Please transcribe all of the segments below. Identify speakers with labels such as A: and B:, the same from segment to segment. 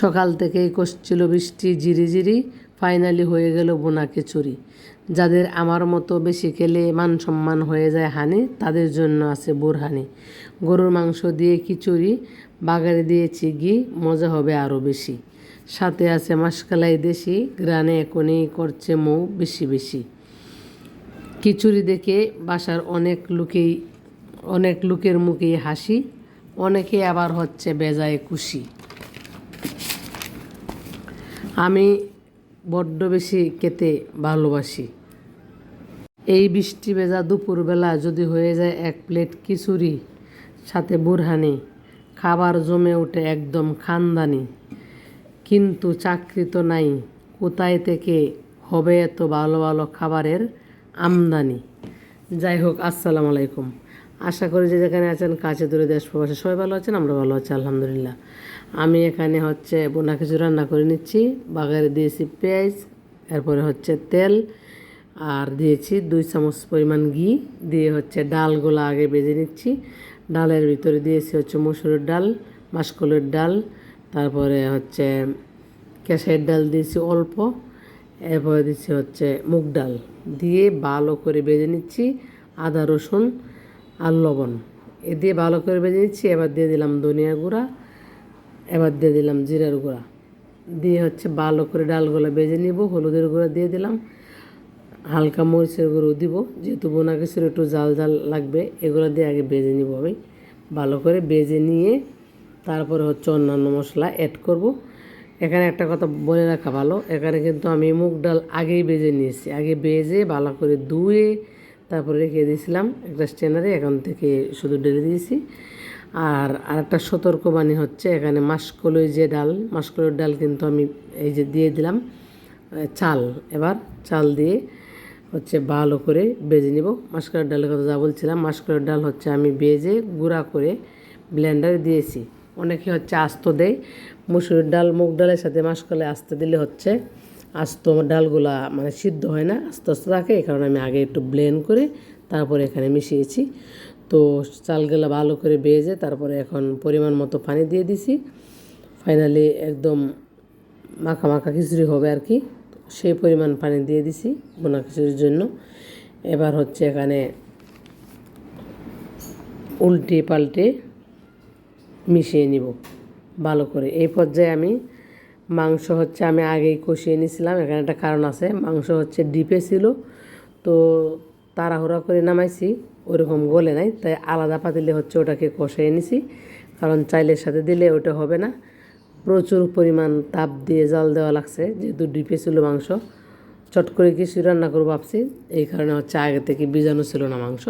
A: সকাল থেকেই কষছিল বৃষ্টি ঝিরি ঝিরি ফাইনালি হয়ে গেল বোনা খিচুড়ি। যাদের আমার মতো বেশি খেলে মান সম্মান হয়ে যায় হানি, তাদের জন্য আছে বুরহানি। গরুর মাংস দিয়ে খিচুড়ি, বাগারে দিয়েছি ঘি মজা হবে আরও বেশি। সাথে আছে মাসকালাই দেশি, গ্রানে এখনই করছে মৌ বেশি বেশি। খিচুড়ি দেখে বাসার অনেক লোকেই, অনেক লোকের মুখেই হাসি, অনেকে আবার হচ্ছে বেজায় খুশি। আমি বড্ড বেশি খেতে ভালোবাসি। এই বৃষ্টি ভেজা দুপুরবেলা যদি হয়ে যায় এক প্লেট খিচুড়ি, সাথে বুরহানি, খাবার জমে ওঠে একদম খানদানি। কিন্তু চাকরি তো নাই, কোথায় থেকে হবে এত ভালো ভালো খাবারের আমদানি? যাই হোক, আসসালামু আলাইকুম। আশা করি যে যেখানে আছেন, কাছে দূরে দেশ প্রবাসে সবাই ভালো আছেন, আমরা ভালো আছি, আলহামদুলিল্লাহ। আমি এখানে হচ্ছে বোনা কিছু রান্না করে নিচ্ছি। বাগারে দিয়েছি পেঁয়াজ, এরপরে হচ্ছে তেল, আর দিয়েছি দুই চামচ পরিমাণ ঘি। দিয়ে হচ্ছে ডালগুলো আগে বেজে নিচ্ছি। ডালের ভিতরে দিয়েছি হচ্ছে মসুরের ডাল, মাসকলের ডাল, তারপরে হচ্ছে কেশাইয়ের ডাল দিয়েছি অল্প, এরপরে দিচ্ছি হচ্ছে মুগ ডাল। দিয়ে ভালো করে বেজে নিচ্ছি আদা, রসুন আর লবণ। এ দিয়ে ভালো করে বেজে নিচ্ছি, এবার দিয়ে দিলাম ধনিয়া গুঁড়া, এবার দিয়ে দিলাম জিরার গুঁড়া। দিয়ে হচ্ছে ভালো করে ডালগুলো বেজে নিব, হলুদের গুঁড়া দিয়ে দিলাম। হালকা মরিচের গুঁড়ো দিব, যেহেতু বোনা কিছুর একটু জাল জাল লাগবে, এগুলো দিয়ে আগে বেজে নিব আমি। ভালো করে বেজে নিয়ে তারপরে হচ্ছে অন্যান্য মশলা অ্যাড করব। এখানে একটা কথা বলে রাখা ভালো, এখানে কিন্তু আমি মুগ ডাল আগেই বেজে নিয়েছি। আগে বেজে ভালো করে ধুয়ে তারপরে রেখে দিয়েছিলাম একটা স্ট্যান্ডারে এখান থেকে শুধু ঢেলে দিয়েছি। আর আরেকটা সতর্কবাণী হচ্ছে, এখানে মাসকলই যে ডাল, মাসকলের ডাল কিন্তু আমি এই যে দিয়ে দিলাম চাল। এবার চাল দিয়ে হচ্ছে ভালো করে বেজে নিব। মাসকলের ডালের কথা যা বলছিলাম, মাসকলের ডাল হচ্ছে আমি বেজে গুঁড়া করে ব্লেন্ডারে দিয়েছি। অনেকে হচ্ছে আস্ত দেয়, মুসুরির ডাল, মুগ ডালের সাথে মাসকলে আস্তে দিলে হচ্ছে আস্ত ডালগুলা মানে সিদ্ধ হয় না, আস্তে আস্তে থাকে, এই কারণে আমি আগে একটু ব্লেন্ড করে তারপরে এখানে মিশিয়েছি। তো চালগুলো ভালো করে বেজে তারপরে এখন পরিমাণ মতো পানি দিয়ে দিছি। ফাইনালি একদম মাখা মাখা খিচুড়ি হবে আর কি। সেই পরিমাণ পানি দিয়ে দিছি বোনা খিচুড়ির জন্য। এবার হচ্ছে এখানে উল্টে পাল্টে মিশিয়ে নিব। ভালো করে। এই পর্যায়ে আমি মাংস হচ্ছে আমি আগেই কষিয়ে নিয়েছিলাম এখানে একটা কারণ আছে। মাংস হচ্ছে ডিপে ছিল, তো তাড়াহুড়া করে নামাইছি, ওরকম গলে নাই, তাই আলাদা পাতিলে হচ্ছে ওটাকে কষিয়ে নিছি। কারণ চাইলের সাথে দিলে ওটা হবে না। প্রচুর পরিমাণ তাপ দিয়ে জাল দেওয়া লাগছে, যেহেতু ডিপে ছিল মাংস। চট করে কিছু রান্না করব ভাবছি, এই কারণে হচ্ছে আগে থেকে বীজাণু ছিল না মাংস।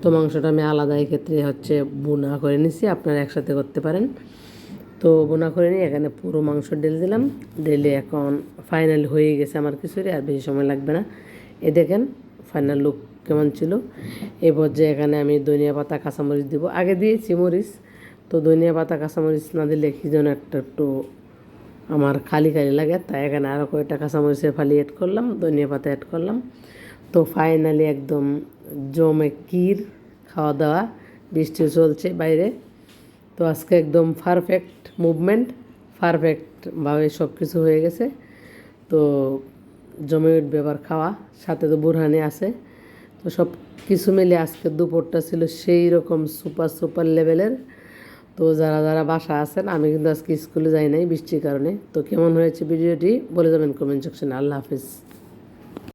A: তো মাংসটা আমি আলাদা ক্ষেত্রে হচ্ছে বোনা করে নিছি, আপনারা একসাথে করতে পারেন। তো বোনা করে নিয়ে এখানে পুরো মাংস ঢেলে দিলাম। ঢেলে এখন ফাইনাল হয়ে গেছে আমার কিছুরই আর বেশি সময় লাগবে না। এ দেখেন ফাইনাল লুক কেমন ছিল। এই পর্যায়ে এখানে আমি ধনিয়া পাতা, কাঁচামরিচ দিব। আগে দিয়েছি মরিচ। তো ধনিয়া পাতা, কাঁচামরিচ না দিলে কি যেন একটা একটু আমার খালি খালি লাগে। তাই এখানে আরও কয়েকটা কাঁচামরিচের ফালি অ্যাড করলাম, ধনিয়া পাতা অ্যাড করলাম। তো ফাইনালি একদম জমে কির খাওয়া দাওয়া। বৃষ্টি চলছে বাইরে। তো আজকে একদম পারফেক্ট মুভমেন্ট পারফেক্টভাবে সব কিছু হয়ে গেছে। তো জমে উঠবে এবার খাওয়া, সাথে তো বুরহানি আছে। তো সব কিছু মিলে আজকে দুপুরটা ছিল সেই রকম সুপার সুপার লেভেলের তো যারা যারা বাসা আছেন, আমি কিন্তু আজকে স্কুলে যাই নাই বৃষ্টির কারণে। তো কেমন হয়েছে ভিডিওটি বলে যাবেন কমেন্ট সেকশনে আল্লাহ হাফিজ।